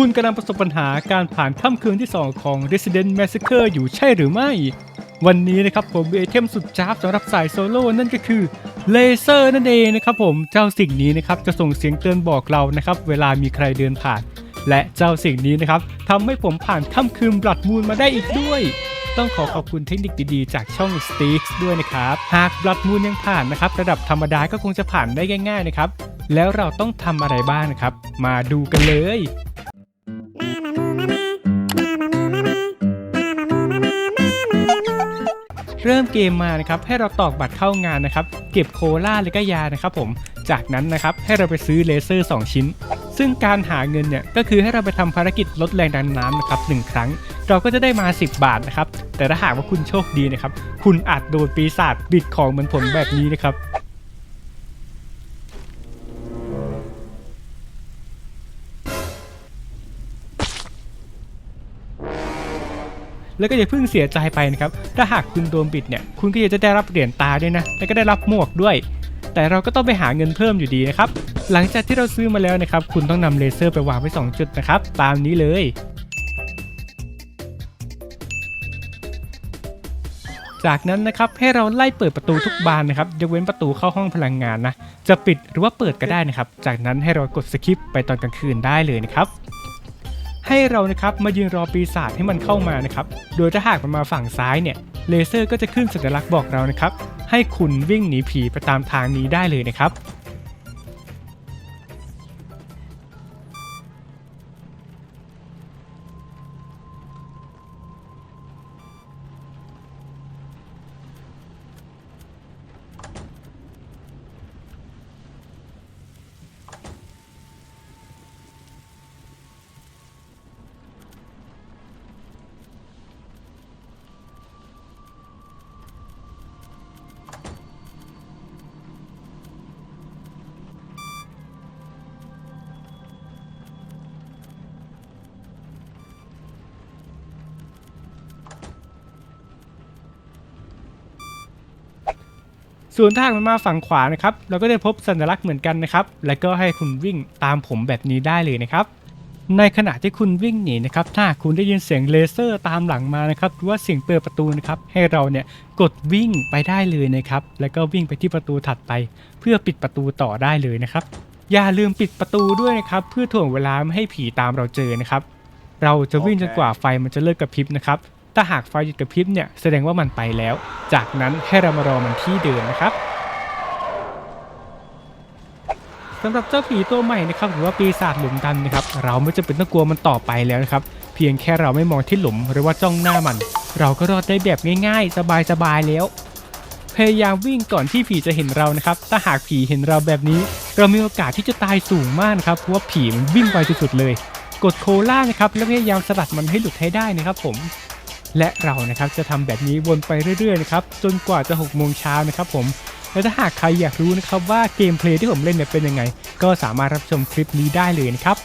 คุณกำลังประสบปัญหาการผ่านค่ำคืนที่ 2 ของ Resident Massacre อยู่ใช่หรือไม่ วันนี้นะครับผมมีไอเทมสุดจ้าบสำหรับสายโซโล่นั่นก็คือเลเซอร์นั่นเองนะครับผมเจ้าสิ่งนี้นะครับจะส่งเสียงเตือนบอกเรานะครับเวลามีใครเดินผ่าน และเจ้าสิ่งนี้นะครับทำให้ผมผ่านค่ำคืนบลัดมูลมาได้อีกด้วยต้องขอขอบคุณเทคนิคดีๆ จากช่อง s t e a k s ด้วยนะครับ หากบลัดมูลยังผ่านนะครับ ระดับธรรมดาก็คงจะผ่านได้ง่ายๆนะครับ แล้วเราต้องทำอะไรบ้างนะครับ มาดูกันเลย เริ่มเกมมานะครับให้เราตอกบัตรเข้างานนะครับ เก็บโคลาและก็ยานะครับผมจากนั้นนะครับให้เราไปซื้อเลเซอร์ 2 ชิ้น ซึ่งการหาเงินเนี่ยก็คือให้เราไปทำภารกิจลดแรงดันน้ำนะครับหนึ่งครั้ง เราก็จะได้มา 10 บาทนะครับแต่ถ้าหากว่าคุณโชคดีนะครับคุณอาจโดนปีศาจบิดของเหมือนผมแบบนี้นะครับ แล้วก็อย่าเพิ่งเสียใจไปนะครับ ถ้าหากคุณโดนบิดเนี่ย คุณก็จะได้รับเหรียญตาด้วยนะ แล้วก็ได้รับหมวกด้วย แต่เราก็ต้องไปหาเงินเพิ่มอยู่ดีนะครับ หลังจากที่เราซื้อมาแล้วนะครับ คุณต้องนำเลเซอร์ไปวางไว้ 2 จุดนะครับ ตามนี้เลย จากนั้นนะครับให้เราไล่เปิดประตูทุกบานนะครับ ยกเว้นประตูเข้าห้องพลังงานนะ จะปิดหรือว่าเปิดก็ได้นะครับ จากนั้นให้เรากดสคิปไปตอนกลางคืนได้เลยนะครับ ให้เรานะครับมายืนรอปีศาจให้มันเข้ามานะครับโดยถ้าหากมันมาฝั่งซ้ายเนี่ยเลเซอร์ก็จะขึ้นสัญลักษณ์บอกเรานะครับให้คุณวิ่งหนีผีไปตามทางนี้ได้เลยนะครับ ส่วนถ้าหากมันมาฝั่งขวานะครับเราก็ได้พบสัญลักษณ์เหมือนกันนะครับ แล้วก็ให้คุณวิ่งตามผมแบบนี้ได้เลยนะครับ ในขณะที่คุณวิ่งหนีนะครับถ้าคุณได้ยินเสียงเลเซอร์ตามหลังมานะครับหรือว่าเสียงเปิดประตูนะครับให้เราเนี่ยกดวิ่งไปได้เลยนะครับแล้วก็วิ่งไปที่ประตูถัดไป เพื่อปิดประตูต่อได้เลยนะครับ อย่าลืมปิดประตูด้วยนะครับเพื่อถ่วงเวลาไม่ให้ผีตามเราเจอนะครับเราจะวิ่งจนกว่าไฟมันจะเลิกกระพริบนะครับ ถ้าหากไฟหยุดกระพริบเนี่ยแสดงว่ามันไปแล้ว จากนั้นให้เรามารอมันที่เดิมนะครับสำหรับเจ้าผีตัวใหม่นะครับหรือว่าปีศาจหลุมดำนะครับเราไม่จำเป็นต้องกลัวมันต่อไปแล้วนะครับเพียงแค่เราไม่มองที่หลุมหรือว่าจ้องหน้ามัน เราก็รอดได้แบบง่าย ๆ สบายๆแล้ว พยายามวิ่งก่อนที่ผีจะเห็นเรานะครับถ้าหากผีเห็นเราแบบนี้ เรามีโอกาสที่จะตายสูงมากนะครับเพราะว่าผีมันวิ่งไวสุดๆเลย กดโคล่านะครับแล้วพยายามสลัดมันให้หลุดให้ได้นะครับผม และเรานะครับจะทำแบบนี้วนไปเรื่อยๆนะครับจนกว่าจะ6โมงเช้านะครับผมและถ้าหากใครอยากรู้นะครับว่าเกมเพลย์ที่ผมเล่นเนี่ยเป็นยังไง ก็สามารถรับชมคลิปนี้ได้เลยนะครับ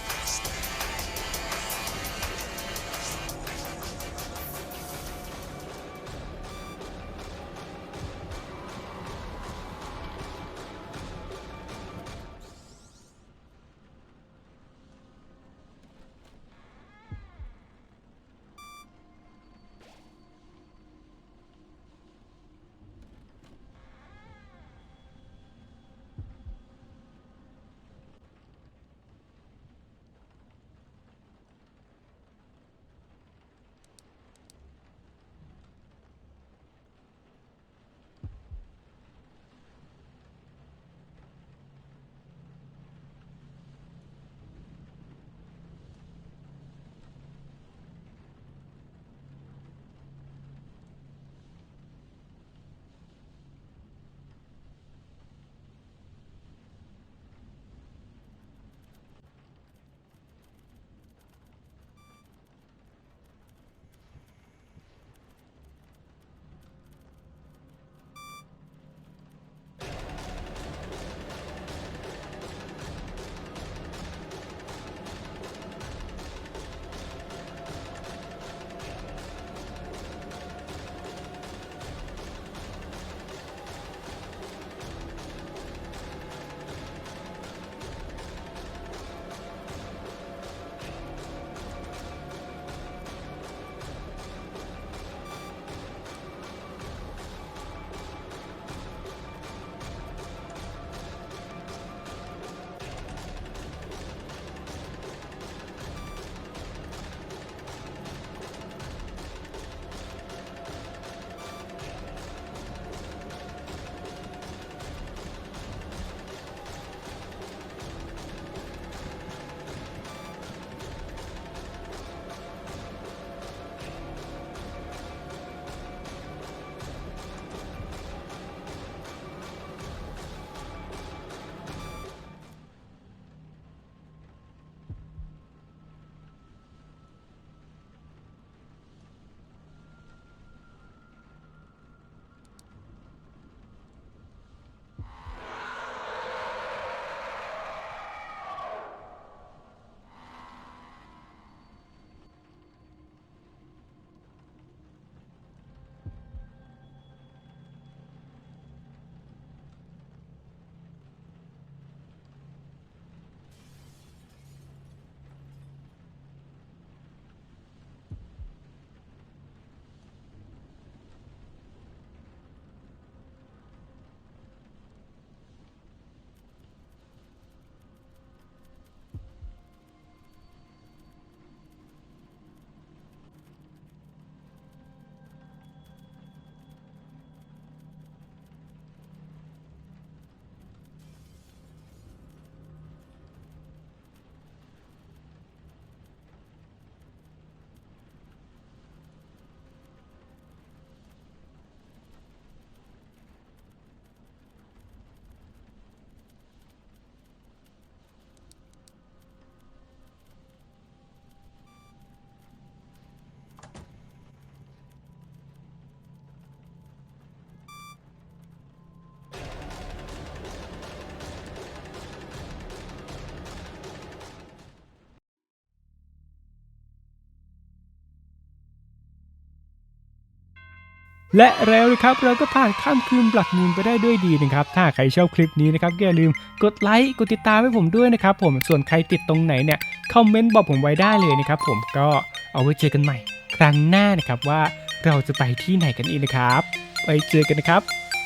และแล้วนะครับเราก็ผ่านข้ามคืนบลักมูนไปได้ด้วยดีนะครับ ถ้าใครชอบคลิปนี้นะครับอย่าลืมกดไลค์กดติดตามให้ผมด้วยนะครับผมส่วนใครติดตรงไหนเนี่ยคอมเมนต์บอกผมไว้ได้เลยนะครับผมก็เอาไว้เจอกันใหม่ ครั้งหน้านะครับว่าเราจะไปที่ไหนกันอีกนะครับ ไปเจอกันนะครับ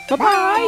บ๊ายบาย